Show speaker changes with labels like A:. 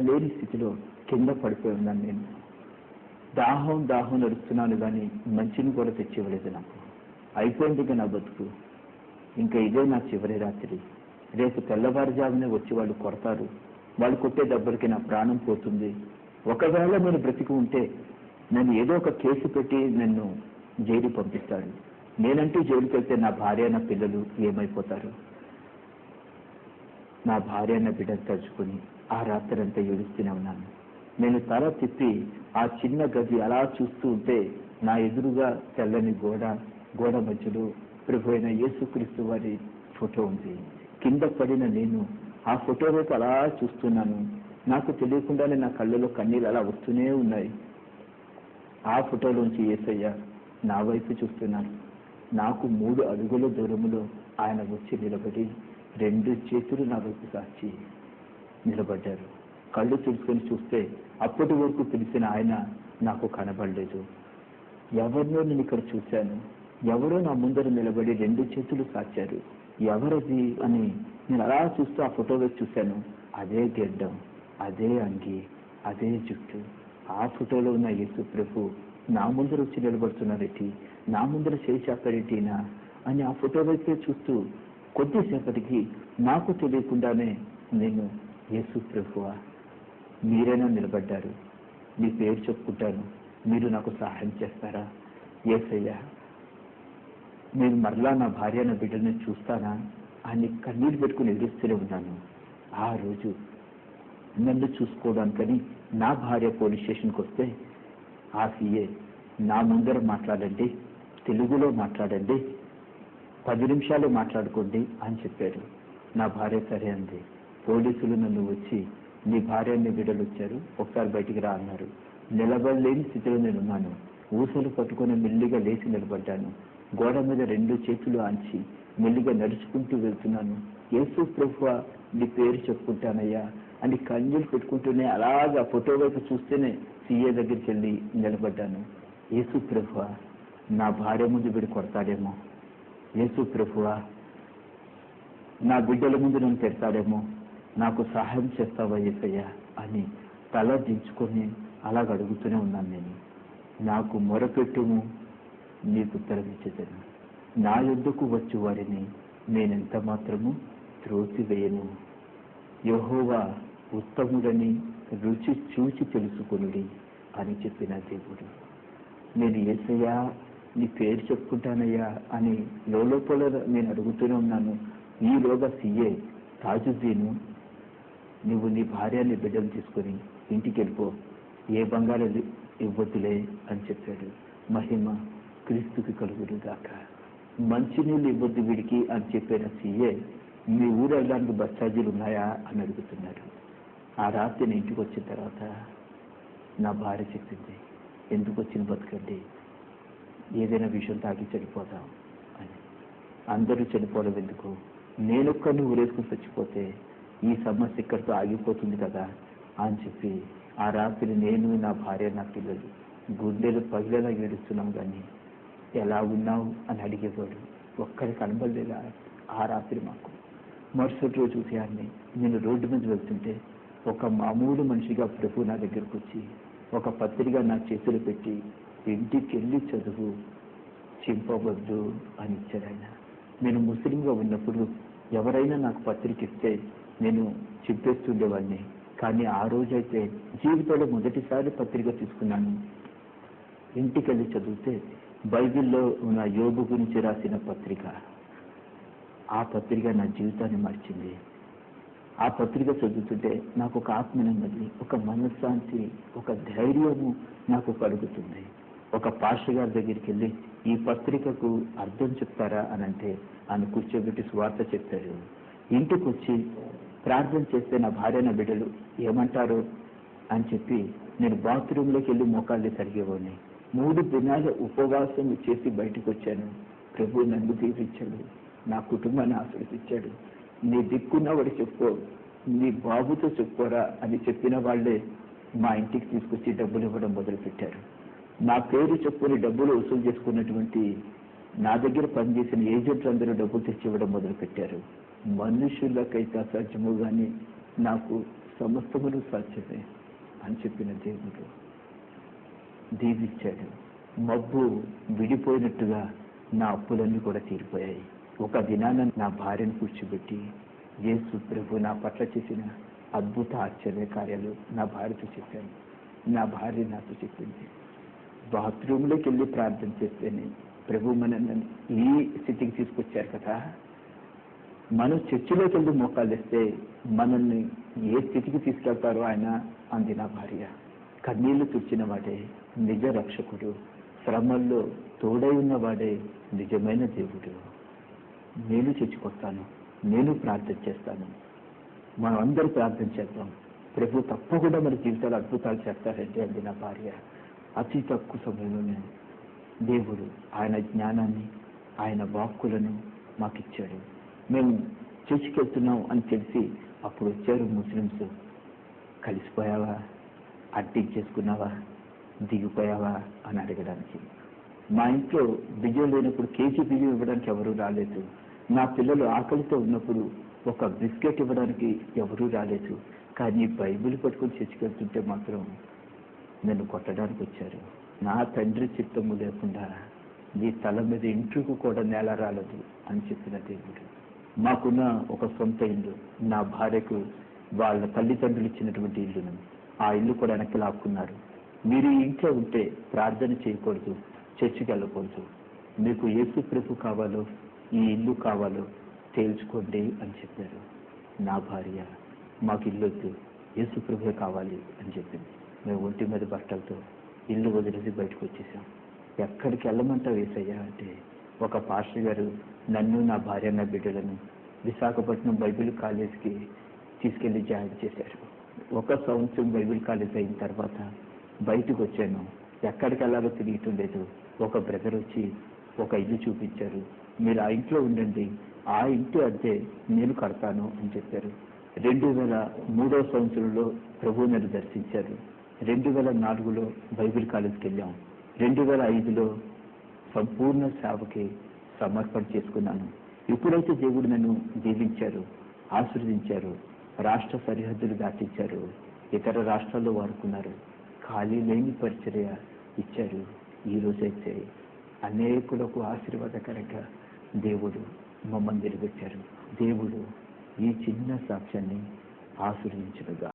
A: లేని స్థితిలో కింద పడిపోయి ఉన్నాను నేను. దాహం దాహం నడుస్తున్నాను కానీ మంచిని కూడా తెచ్చివ్వలేదు నాకు. అయిపోయింది నా బతుకు. ఇంకా ఇదే నా చివరి రాత్రి. రేపు తెల్లవారుజామునే వచ్చి వాళ్ళు కొడతారు. వాళ్ళు కొట్టే దెబ్బలకి నా ప్రాణం పోతుంది. ఒకవేళ నేను బ్రతికి ఉంటే నన్ను ఏదో ఒక కేసు పెట్టి నన్ను జైలు పంపిస్తాడు నేనంటూ జైలుకి వెళ్తే నా భార్య నా పిల్లలు ఏమైపోతారు? నా భార్య బిడ్డ బిడ్డను తలుచుకుని ఆ రాత్రంతా ఏడుస్తూనే ఉన్నాను. నేను తల తిప్పి ఆ చిన్న గది అలా చూస్తూ ఉంటే నా ఎదురుగా తెల్లని గోడ గోడ మధ్యలో ప్రభు అయిన యేసుక్రీస్తు వారి ఫోటో ఉంది. కింద పడిన నేను ఆ ఫోటో వైపు అలా చూస్తున్నాను. నాకు తెలియకుండానే నా కళ్ళలో కన్నీళ్ళు అలా వస్తూనే ఉన్నాయి. ఆ ఫోటోలోంచి ఏసయ్య నా వైపు చూస్తున్నాను నాకు మూడు అడుగుల దూరంలో ఆయన వచ్చి నిలబడి రెండు చేతులు నా వైపు సాచి నిలబడ్డారు. కళ్ళు తెలుసుకొని చూస్తే అప్పటి వరకు పిలిచిన ఆయన నాకు కనబడలేదు. ఎవరినో నేను ఇక్కడ చూశాను. ఎవరో నా ముందర నిలబడి రెండు చేతులు సాచారు. ఎవరది అని నేను అలా చూస్తూ ఆ ఫోటో వైపు చూశాను. అదే గెడ్డం అదే అంగి అదే జుట్టు. ఆ ఫోటోలో ఉన్న యేసు ప్రభు నా ముందర వచ్చి నిలబడుతున్నారేటి నా ముందర చేయి చాపారేటినా అని ఆ ఫోటో వైపే చూస్తూ కొద్దిసేపటికి నాకు తెలియకుండానే నేను యేసు ప్రభువా మీరైనా నిలబడ్డారు. మీ పేరు చెప్పుకుంటాను. మీరు నాకు సహాయం చేస్తారా? ఏసయ్యా నేను మరలా నా భార్య నా బిడ్డల్ని చూస్తానా అని కన్నీరు పెట్టుకుని ఎదురుస్తూనే ఉన్నాను. ఆ రోజు నన్ను చూసుకోవడానికని నా భార్య పోలీస్ స్టేషన్కి వస్తే ఆ సీఏ నా ముందర మాట్లాడండి తెలుగులో మాట్లాడండి పది నిమిషాలు మాట్లాడుకోండి అని చెప్పారు. నా భార్య సరే అంది. పోలీసులు నన్ను వచ్చి నీ భార్య విడలొచ్చారు ఒకసారి బయటికి రా అన్నారు. నిలబడలేని స్థితిలో నేను ఉన్నాను. ఊసలు పట్టుకొని మెల్లిగా లేచి నిలబడ్డాను. గోడ మీద రెండు చేతులు ఆంచి మెల్లిగా నడుచుకుంటూ వెళ్తున్నాను. యేసు ప్రభు నీ పేరు చెప్పుకుంటానయ్యా అని కన్నీళ్ళు పెట్టుకుంటూనే అలాగా ఫోటో వైపు చూస్తేనే సీఏ దగ్గరికి వెళ్ళి నిలబడ్డాను. యేసు ప్రభు నా భార్య ముందు వీడు కొడతాడేమో యేసు ప్రభువా నా బిడ్డల ముందు నేను పెడతాడేమో నాకు సహాయం చేస్తావా ఏసయ్యా అని తల దించుకొని అలాగ అడుగుతూనే ఉన్నాను నేను. నాకు మొరపెట్టుము నీకు ఉత్తరమిచ్చేదను నా యుద్ధకు వచ్చి వారిని నేనెంత మాత్రము త్రోసివేయను. యహోవా ఉత్తముడని రుచి చూచి తెలుసుకొనుడి అని చెప్పిన దేవుడు. నేను ఏసయ్యా నీ పేరు చెప్పుకుంటానయ్యా అని లోపల నేను అడుగుతూనే ఉన్నాను. ఈలోగా సీఏ తాజుద్దీను నువ్వు నీ భార్య నీ బిడ్డలు తీసుకొని ఇంటికి వెళ్ళిపో. ఏ బంగారు ఇవ్వద్దులే అని చెప్పాడు. మహిమ క్రీస్తుకి కలుగుడు గాక. మంచినీళ్ళు ఇవ్వద్దు వీడికి అని చెప్పిన సీఏ మీ ఊరు వెళ్ళడానికి బస్ ఛార్జీలు ఉన్నాయా? అని అడుగుతున్నాడు. ఆ రాత్రి నేను ఇంటికి వచ్చిన తర్వాత నా భార్య చెప్పింది ఎందుకు వచ్చిన బతకండి? ఏదైనా విషయం తాగి చనిపోతాం అని. అందరూ చనిపోవడం ఎందుకు? నేనొక్కడిని ఊరేసుకుని చచ్చిపోతే ఈ సమస్య ఇక్కడితో ఆగిపోతుంది కదా అని చెప్పి ఆ రాత్రి నేను నా భార్య నా పిల్లలు గుండెలు పగిలేలా ఏడుస్తున్నాం కానీ ఎలా ఉన్నావు అని అడిగేవాడు. ఒక్కరి కనబడలేదా ఆ రాత్రి మాకు? మరుసటి రోజు ఉదయాన్నే నేను రోడ్డు మీద వెళ్తుంటే ఒక మామూలు మనిషిగా ప్రభు నా దగ్గరకు వచ్చి ఒక పత్రిక నా చేతులు పెట్టి ఇంటికి వెళ్ళి చదువు చింపవద్దు అని ఇచ్చాడు ఆయన. నేను ముస్లింగా ఉన్నప్పుడు ఎవరైనా నాకు పత్రిక ఇస్తే నేను చింపేస్తుండేవాడిని. కానీ ఆ రోజైతే జీవితంలో మొదటిసారి పత్రిక తీసుకున్నాను. ఇంటికి వెళ్ళి చదివితే బైబిల్లో ఉన్న యోగు గురించి రాసిన పత్రిక. ఆ పత్రిక నా జీవితాన్ని మార్చింది. ఆ పత్రిక చదువుతుంటే నాకు ఒక ఆత్మనెమ్మది ఒక మనశ్శాంతి ఒక ధైర్యము నాకు కలుగుతుంది. ఒక పాస్టర్ గారి దగ్గరికి వెళ్ళి ఈ పత్రికకు అర్థం చెప్తారా? అని అంటే ఆయన కూర్చోబెట్టి స్వార్థ చెప్తారు ఇంటికి వచ్చి ప్రార్థన చేస్తే నా భార్య నా బిడ్డలు ఏమంటారు? అని చెప్పి నేను బాత్రూంలోకి వెళ్ళి మోకాళ్ళు తరిగేవాడిని. మూడు దినాల ఉపవాసం చేసి బయటకు వచ్చాను ప్రభు నన్ను దీవించాడు. నా కుటుంబాన్ని ఆశ్రదించాడు నీ దిక్కున్నవాడు చెప్పుకో నీ బాబుతో చెప్పుకోరా అని చెప్పిన వాళ్ళే మా ఇంటికి తీసుకొచ్చి డబ్బులు ఇవ్వడం మొదలుపెట్టారు. నా పేరు చెప్పుకొని డబ్బులు వసూలు చేసుకున్నటువంటి నా దగ్గర పనిచేసిన ఏజెంట్లు అందరూ డబ్బులు తెచ్చి ఇవ్వడం మొదలుపెట్టారు. మనుషులకైతే అసాధ్యము కానీ నాకు సమస్తమును సాధ్యమే అని చెప్పిన దేవుడు దీవిచ్చాడు మబ్బు విడిపోయినట్టుగా నా అప్పులన్నీ కూడా తీరిపోయాయి. ఒక దినాన నా భార్యను కూర్చోబెట్టి యేసు ప్రభు నా పట్ల చేసిన అద్భుత ఆశ్చర్య కార్యాలు నా భార్యతో చెప్పాను. నా భార్య నాతో చెప్పింది. బాత్రూంలోకి వెళ్ళి ప్రార్థన చేస్తేనే ప్రభు మనల్ని ఈ స్థితికి తీసుకొచ్చారు కదా. మనం చర్చిలోకి వెళ్ళి మోకాలు ఇస్తే మనల్ని ఏ స్థితికి తీసుకెళ్తారో ఆయన అంది నా భార్య. కన్నీళ్ళు తుడిచిన వాడే నిజ రక్షకుడు. శ్రమల్లో తోడై ఉన్నవాడే నిజమైన దేవుడు. నేను చచ్చిపోతాను నేను ప్రార్థన చేస్తాను. మనం అందరూ ప్రార్థన చేద్దాం. ప్రభు తప్పకుండా మన జీవితాలు అద్భుతాలు చేస్తారంటే అంది నా భార్య. అతి తక్కువ సమయంలోనే దేవుడు ఆయన జ్ఞానాన్ని ఆయన వాక్కులను మాకు ఇచ్చాడు మేము చర్చికి వెళ్తున్నాం అని తెలిసి అప్పుడు వచ్చారు ముస్లిమ్స్. కలిసిపోయావా? అడ్డించేసుకున్నావా దిగిపోయావా? అని అడగడానికి. మా ఇంట్లో బియ్యం లేనప్పుడు కేజీ బియ్యం ఇవ్వడానికి ఎవరూ రాలేదు. నా పిల్లలు ఆకలితో ఉన్నప్పుడు ఒక బిస్కెట్ ఇవ్వడానికి ఎవరూ రాలేదు. కానీ బైబిల్ పట్టుకొని చర్చికెళ్తుంటే మాత్రం నన్ను కొట్టడానికి వచ్చారు. నా తండ్రి చిత్తము లేకుండా నీ తల మీద ఇంటికి కూడా నేల రాలదు అని చెప్పిన దేవుడు. మాకున్న ఒక సొంత ఇల్లు నా భార్యకు వాళ్ళ తల్లిదండ్రులు ఇచ్చినటువంటి ఇల్లును ఆ ఇల్లు కూడా వెనక్కి లాక్కున్నారు. మీరు ఇంట్లో ఉంటే ప్రార్థన చేయకూడదు చర్చికి వెళ్ళకూడదు. మీకు ఏసు ప్రభు కావాలో ఈ ఇల్లు కావాలో తేల్చుకోండి అని చెప్పారు. నా భార్య మాకు ఇల్లు వద్దు యేసు ప్రభువే కావాలి అని చెప్పింది. మేము ఒంటి మీద బట్టలతో ఇల్లు వదిలేసి బయటకు వచ్చేసాం. ఎక్కడికి వెళ్ళమంటావు వేసయ్యా అంటే ఒక పాస్టర్ గారు నన్ను నా భార్య నా బిడ్డలను విశాఖపట్నం బైబిల్ కాలేజ్కి తీసుకెళ్ళి జాయిన్ చేశారు. ఒక సంవత్సరం బైబిల్ కాలేజ్ అయిన తర్వాత బయటకు వచ్చాను. ఎక్కడికి వెళ్ళాలో తెలియటం లేదు. ఒక బ్రదర్ వచ్చి ఒక ఇల్లు చూపించారు. మీరు ఆ ఇంట్లో ఉండండి. ఆ ఇంటి అద్దె నేను కడతాను అని చెప్పారు. రెండు వేల మూడో సంవత్సరంలో ప్రభువు నన్ను దర్శించారు. రెండు వేల నాలుగులో బైబిల్ కాలేజ్కి వెళ్ళాం రెండు వేల ఐదులో సంపూర్ణ సేవకి సమర్పణ చేసుకున్నాను. ఎప్పుడైతే దేవుడు నన్ను దీవించారు ఆశీర్వదించారు రాష్ట్ర సరిహద్దులు దాటించారు ఇతర రాష్ట్రాల్లో వాడుకున్నారు ఖాళీ లేని పరిచర్య ఇచ్చారు. ఈ రోజైతే అనేకులకు ఆశీర్వాదకరంగా దేవుడు మమ్మల్ని నిలబెట్టారు. దేవుడు ఈ చిన్న సాక్ష్యాన్ని ఆశీర్వించడుగా